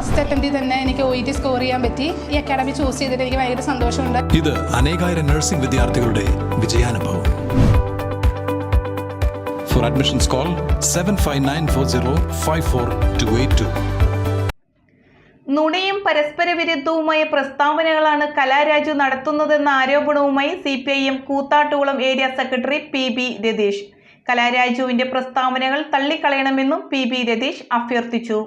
First അറ്റംപ്റ്റിൽ തന്നെ എനിക്ക് O E T score ചെയ്യാൻ പറ്റി. ഈ അക്കാഡമി ചൂസ് ചെയ്തിട്ട് എനിക്ക് ഭയങ്കര സന്തോഷമുണ്ട്. ഇത് അനേകായിരം നഴ്സിംഗ് വിദ്യാർത്ഥികളുടെ വിജയാനുഭവം. For admissions call seven five nine four zero five four two eight two നുണയും പരസ്പര വിരുദ്ധവുമായ പ്രസ്താവനകളാണ് കലാരാജു നടത്തുന്നതെന്ന ആരോപണവുമായി C P I M Koothattukulam area secretary P B Ratheesh. കലാരാജുവിന്റെ പ്രസ്താവനകൾ തള്ളിക്കളയണമെന്നും പി ബി രതീഷ് അഭ്യർത്ഥിച്ചു.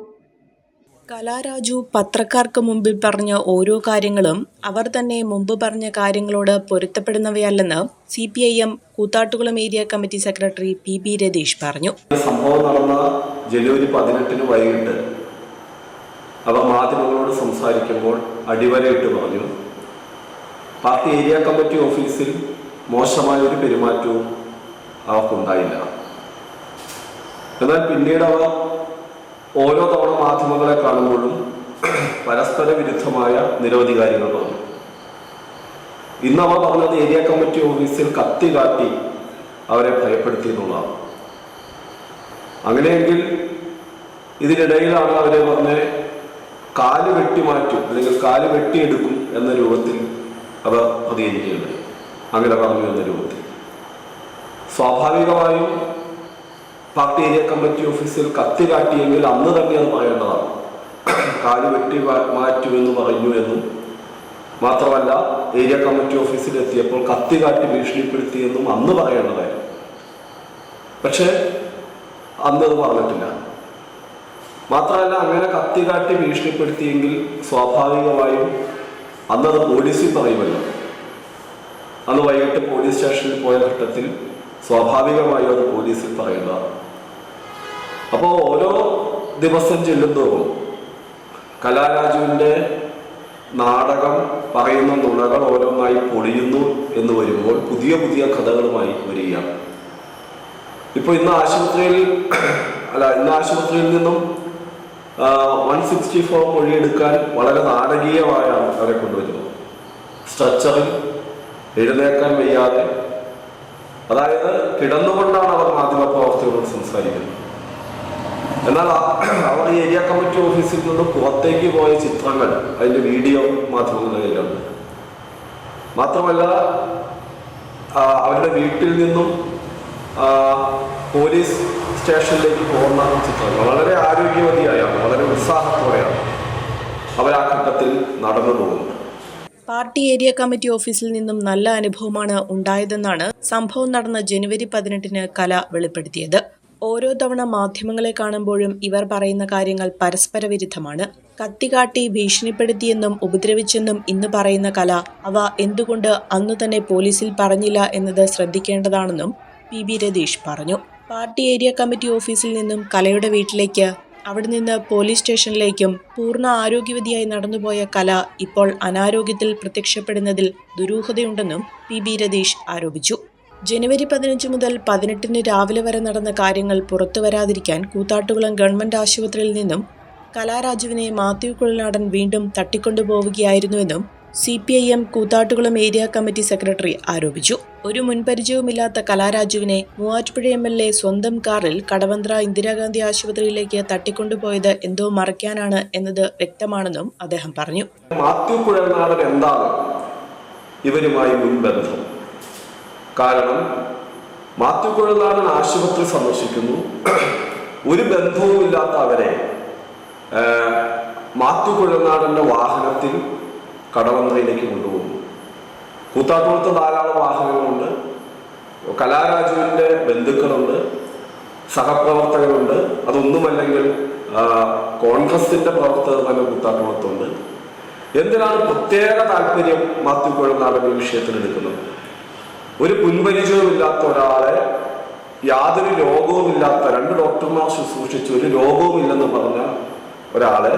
കലാരാജു പത്രക്കാർക്ക് മുമ്പിൽ പറഞ്ഞ ഓരോ കാര്യങ്ങളും അവർ തന്നെ മുമ്പ് പറഞ്ഞ കാര്യങ്ങളോട് പൊരുത്തപ്പെടുന്നവയല്ലെന്ന് C P I M Koothattukulam area committee secretary P B Ratheesh പറഞ്ഞു. സംഭവം നടന്ന ജനുവരി പതിനെട്ടിന് വൈകിട്ട് അവർ മാധ്യമങ്ങളോട് സംസാരിക്കുമ്പോൾ അടിവരയിട്ട് പറഞ്ഞു. പാർട്ടി ഏരിയ കമ്മിറ്റി ഓഫീസിൽ മോശമായ ഒരു പെരുമാറ്റവും അവർക്കുണ്ടായില്ല എന്നാൽ പിന്നീട് അവർ ഓരോ തവണ മാധ്യമങ്ങളെ കാണുമ്പോഴും പരസ്പര വിരുദ്ധമായ നിരവധി കാര്യങ്ങൾ പറഞ്ഞു ഇന്ന് അവർ പറഞ്ഞത് ഏരിയ കമ്മിറ്റി ഓഫീസിൽ കത്തി കാട്ടി അവരെ ഭയപ്പെടുത്തി എന്നുള്ളതാണ്. അങ്ങനെയെങ്കിൽ ഇതിനിടയിലാണ് അവരെ പറഞ്ഞ് കാൽ വെട്ടി മാറ്റും അല്ലെങ്കിൽ കാൽ വെട്ടിയെടുക്കും എന്ന രൂപത്തിൽ അവർ പ്രതികരിക്കുകയുണ്ടായി അങ്ങനെ പറഞ്ഞു എന്ന രൂപത്തിൽ. സ്വാഭാവികമായും പാർട്ടി ഏരിയ കമ്മിറ്റി ഓഫീസിൽ കത്തി കാട്ടിയെങ്കിൽ അന്ന് തന്നെ അത് പറയേണ്ടതാണ്. കാൽ വെട്ടി മാറ്റുമെന്ന് പറഞ്ഞു എന്നും. മാത്രമല്ല ഏരിയ കമ്മിറ്റി ഓഫീസിൽ എത്തിയപ്പോൾ കത്തി കാട്ടി ഭീഷണിപ്പെടുത്തിയെന്നും അന്ന് പറയേണ്ടതായിരുന്നു. പക്ഷേ അന്ന് അത് പറഞ്ഞിട്ടില്ല. മാത്രമല്ല അങ്ങനെ കത്തി കാട്ടി ഭീഷണിപ്പെടുത്തിയെങ്കിൽ സ്വാഭാവികമായും അന്നത് പോലീസിൽ പറയുമല്ലോ. അന്ന് വൈകിട്ട് പോലീസ് സ്റ്റേഷനിൽ പോയ ഘട്ടത്തിൽ സ്വാഭാവികമായും അത് പോലീസിൽ പറയേണ്ടതാണ്. അപ്പോൾ ഓരോ ദിവസം ചെല്ലുന്തോറും കലാരാജുവിന്റെ നാടകം പറയുന്ന നുണകൾ ഓരോന്നായി പൊളിയുന്നു എന്ന് വരുമ്പോൾ പുതിയ പുതിയ കഥകളുമായി വരികയാണ് ഇപ്പൊ ഇന്ന് ആശുപത്രിയിൽ അല്ല ഇന്ന് ആശുപത്രിയിൽ നിന്നും വൺ സിക്സ്റ്റി ഫോർ മൊഴിയെടുക്കാൻ വളരെ നാടകീയമായാണ് അവരെ കൊണ്ടുവരുന്നത്. സ്ട്രെച്ചറിൽ എഴുന്നേക്കാൻ വയ്യാതെ അതായത് കിടന്നുകൊണ്ടാണ് അവർ മാധ്യമപ്രവർത്തകരോട് സംസാരിക്കുന്നത്. എന്നാൽ അവർ ഏരിയ കമ്മിറ്റി ഓഫീസിൽ നിന്ന് പുറത്തേക്ക് പോയ ചിത്രങ്ങൾ അതിന്റെ വീഡിയോ മാധ്യമങ്ങളിലുണ്ട് മാത്രമല്ല അവരുടെ വീട്ടിൽ നിന്നും പോലീസ് സ്റ്റേഷനിലേക്ക് പോകുന്ന ചിത്രങ്ങൾ വളരെ ആരോഗ്യവതിയായാണ് വളരെ ഉത്സാഹത്തോടെയാണ് അവർ ആ ഘട്ടത്തിൽ നടന്നു പോകുന്നത്. പാർട്ടി ഏരിയ കമ്മിറ്റി ഓഫീസിൽ നിന്നും നല്ല അനുഭവമാണ് ഉണ്ടായതെന്നാണ് സംഭവം നടന്ന ജനുവരി പതിനെട്ടിന് കല വെളിപ്പെടുത്തിയത്. ഓരോ തവണ മാധ്യമങ്ങളെ കാണുമ്പോഴും ഇവർ പറയുന്ന കാര്യങ്ങൾ പരസ്പര വിരുദ്ധമാണ് കത്തികാട്ടി ഭീഷണിപ്പെടുത്തിയെന്നും ഉപദ്രവിച്ചെന്നും ഇന്ന് പറയുന്ന കല അവ എന്തുകൊണ്ട് അന്നു തന്നെ പോലീസിൽ പറഞ്ഞില്ല എന്നത് ശ്രദ്ധിക്കേണ്ടതാണെന്നും പി. ബി രതീഷ് പറഞ്ഞു. പാർട്ടി ഏരിയ കമ്മിറ്റി ഓഫീസിൽ നിന്നും കലയുടെ വീട്ടിലേക്ക് അവിടെ നിന്ന് പോലീസ് സ്റ്റേഷനിലേക്കും പൂർണ ആരോഗ്യവതിയായി നടന്നുപോയ കല ഇപ്പോൾ അനാരോഗ്യത്തിൽ പ്രത്യക്ഷപ്പെടുന്നതിൽ ദുരൂഹതയുണ്ടെന്നും പി. ബി രതീഷ് ആരോപിച്ചു. ജനുവരി പതിനഞ്ച് മുതൽ പതിനെട്ടിന് രാവിലെ വരെ നടന്ന കാര്യങ്ങൾ പുറത്തു വരാതിരിക്കാൻ കൂത്താട്ടുകുളം ഗവൺമെന്റ് ആശുപത്രിയിൽ നിന്നും കലാരാജുവിനെ മാത്യു കുഴൽനാടൻ വീണ്ടും തട്ടിക്കൊണ്ടുപോവുകയായിരുന്നുവെന്നും C P I M Koothattukulam area committee secretary ആരോപിച്ചു. ഒരു മുൻപരിചയവുമില്ലാത്ത കലാരാജുവിനെ മൂവാറ്റുപുഴ എം എൽ എ സ്വന്തം കാറിൽ കടവന്ത്ര ഇന്ദിരാഗാന്ധി ആശുപത്രിയിലേക്ക് തട്ടിക്കൊണ്ടുപോയത് എന്തോ മറയ്ക്കാനാണ് എന്നത് വ്യക്തമാണെന്നും അദ്ദേഹം പറഞ്ഞു. മാത്യു കുഴൽനാടൻ എന്താണ്? ഇവരുമായി മുൻബന്ധം. കാരണം മാത്യു ആശുപത്രി സന്ദർശിക്കുന്നു. ഒരു ബന്ധവുമില്ലാത്ത അവരെ മാത്യു വാഹനത്തിൽ കടവന്ത്രയിലേക്ക് കൊണ്ടുപോകുന്നു. കൂത്താട്ടുകുളത്ത് ധാരാളം വാഹനങ്ങളുണ്ട്. കലാരാജുവിന്റെ ബന്ധുക്കളുണ്ട്. സഹപ്രവർത്തകരുണ്ട്. അതൊന്നുമല്ലെങ്കിൽ കോൺഗ്രസിന്റെ പ്രവർത്തകർ തന്നെ കൂത്താട്ടുകുളത്തുണ്ട്. എന്തിനാണ് പ്രത്യേക താല്പര്യം മാത്യു വിഷയത്തിൽ എടുക്കുന്നത് ഒരു മുൻപരിചയവുമില്ലാത്ത ഒരാളെ യാതൊരു രോഗവുമില്ലാത്ത രണ്ട് ഡോക്ടർമാർ ശുശ്രൂഷിച്ച് ഒരു രോഗവുമില്ലെന്ന് പറഞ്ഞ ഒരാളെ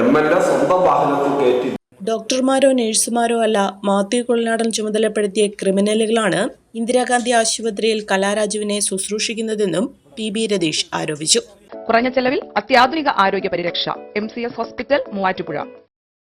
എം എൽ എ സ്വന്തം വാഹനത്തിൽ കയറ്റി. ഡോക്ടർമാരോ നഴ്സുമാരോ അല്ല മാത്യു കുളനാടൻ ചുമതലപ്പെടുത്തിയ ക്രിമിനലുകളാണ് ഇന്ദിരാഗാന്ധി ആശുപത്രിയിൽ കലാരാജുവിനെ ശുശ്രൂഷിക്കുന്നതെന്നും പി ബി രതീഷ് ആരോപിച്ചു. കുറഞ്ഞ ചെലവിൽ അത്യാധുനിക ആരോഗ്യ പരിരക്ഷ M C S hospital Muvattupuzha.